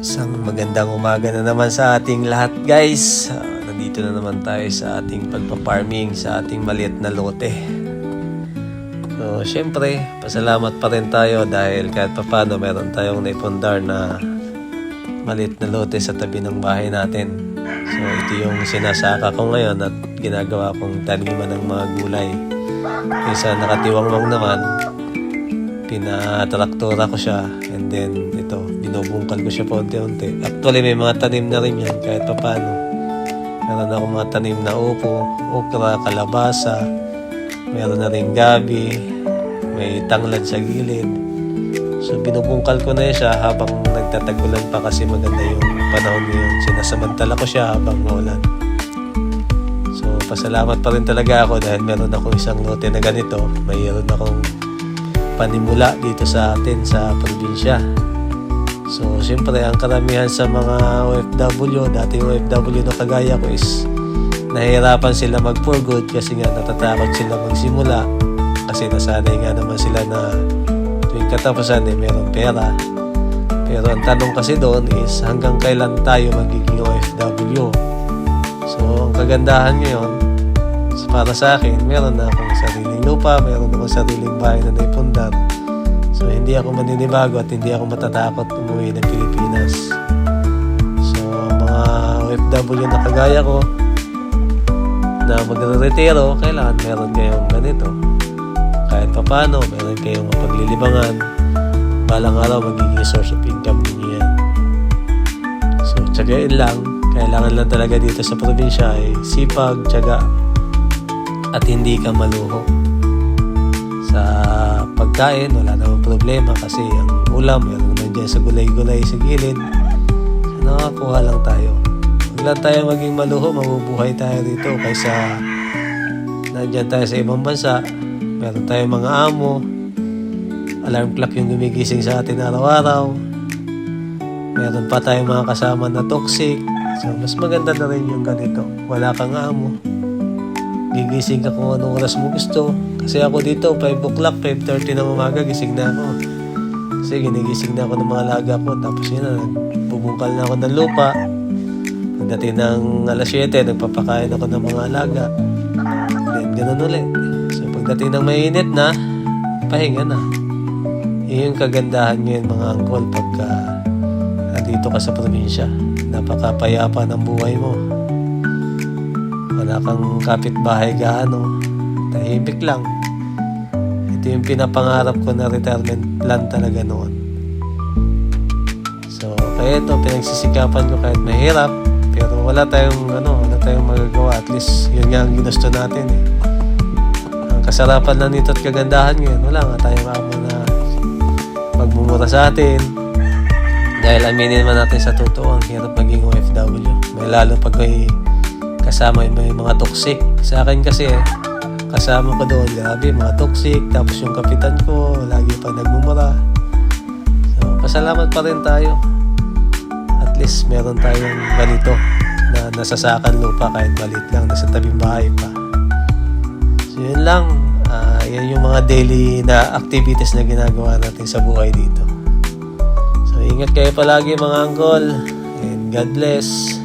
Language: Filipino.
Isang magandang umaga na naman sa ating lahat guys. Ah, nandito na naman tayo sa ating pagpa-farming sa ating maliit na lote. So, syempre, pasalamat pa rin tayo dahil kahit papano meron tayong naipundar na maliit na lote sa tabi ng bahay natin. So, ito yung sinasaka ko ngayon at ginagawa kong taniman ng mga gulay. Kaysa nakatiwangwang naman, pinatraktora ko siya and then ito, binubungkal ko siya pa unti-unti. Actually, may mga tanim na rin yan kahit papano. Meron ako mga tanim na upo, okra, kalabasa, meron na rin gabi, may tanglad sa gilid. So binubungkal ko na siya habang nagtatagulan pa kasi maganda yung panahon ngayon. Sinasamantala ko siya habang maulan. So pasalamat pa rin talaga ako dahil meron ako isang lote na ganito. Mayroon akong panimula dito sa atin sa probinsya. So siyempre ang karamihan sa mga OFW, dating OFW na kagaya ko is nahihirapan sila mag for good kasi nga natatakot sila magsimula kasi nasanay nga naman sila na tuwing katapusan eh meron pera. Pero ang tanong kasi doon is hanggang kailan tayo magiging OFW? So ang kagandahan ngayon para sa akin, meron na akong sariling lupa, meron akong sariling bahay na naipundar. So hindi ako maninibago at hindi ako matatakot umuwi ng Pilipinas. So mga OFW na kagaya ko, na magre-retiro, kailangan meron kayong ganito. Kahit papano, meron kayong mapaglilibangan. Balang araw, magiging source of income ninyo yan. So, tsagain lang. Kailangan lang talaga dito sa probinsya ay sipag, tsaga, at hindi ka maluho. Sa pagkain, wala namang problema kasi ang ulam, meron naman dyan sa gulay-gulay sa gilid. So, nakakuha lang tayo. Huwag lang tayo maging maluho, mabubuhay tayo dito kaysa nandyan tayo sa ibang bansa, meron tayong mga amo, alarm clock yung gumigising sa atin araw-araw, meron pa tayong mga kasama na toxic, so mas maganda na rin yung ganito, wala kang amo, gigising ka kung anong oras mo gusto, kasi ako dito, 5 o'clock, 5.30 ng umaga, gising na ako. Kasi ginigising na ako ng mga alaga ko, tapos yun na, bubungkal na ako ng lupa, Pagdating ng alas 7, nagpapakain ako ng mga alaga. Then, ganun ulit. So, pagdating ng mainit na, pahinga na. Yung kagandahan ngayon mga angkol pagka nandito ka sa probinsya. Napakapayapa ng buhay mo. Wala kang kapitbahay gaano. Tahimik lang. Ito yung pinapangarap ko na retirement plan talaga noon. So, kaya ito, pinagsisikapan ko kahit mahirap, pero wala tayong ano, wala tayong magagawa. At least yun nga ang ginusto natin eh. Ang kasarapan lang nito at kagandahan ngayon, wala nga tayong amo na magmumura sa atin. Dahil aminin naman natin sa totoo, ang hirap maging OFW. May lalo pag may kasama yung may mga toxic. Sa akin kasi eh, kasama ko doon, grabe, mga toxic. Tapos yung kapitan ko, lagi pa nagmumura. So, pasalamat pa rin tayo at least meron tayong ganito na nasasakan lupa kahit maliit lang, nasa tabing bahay pa. So yun lang, Ah, yan yung mga daily na activities na ginagawa natin sa buhay dito. So ingat kayo palagi mga uncle and God bless.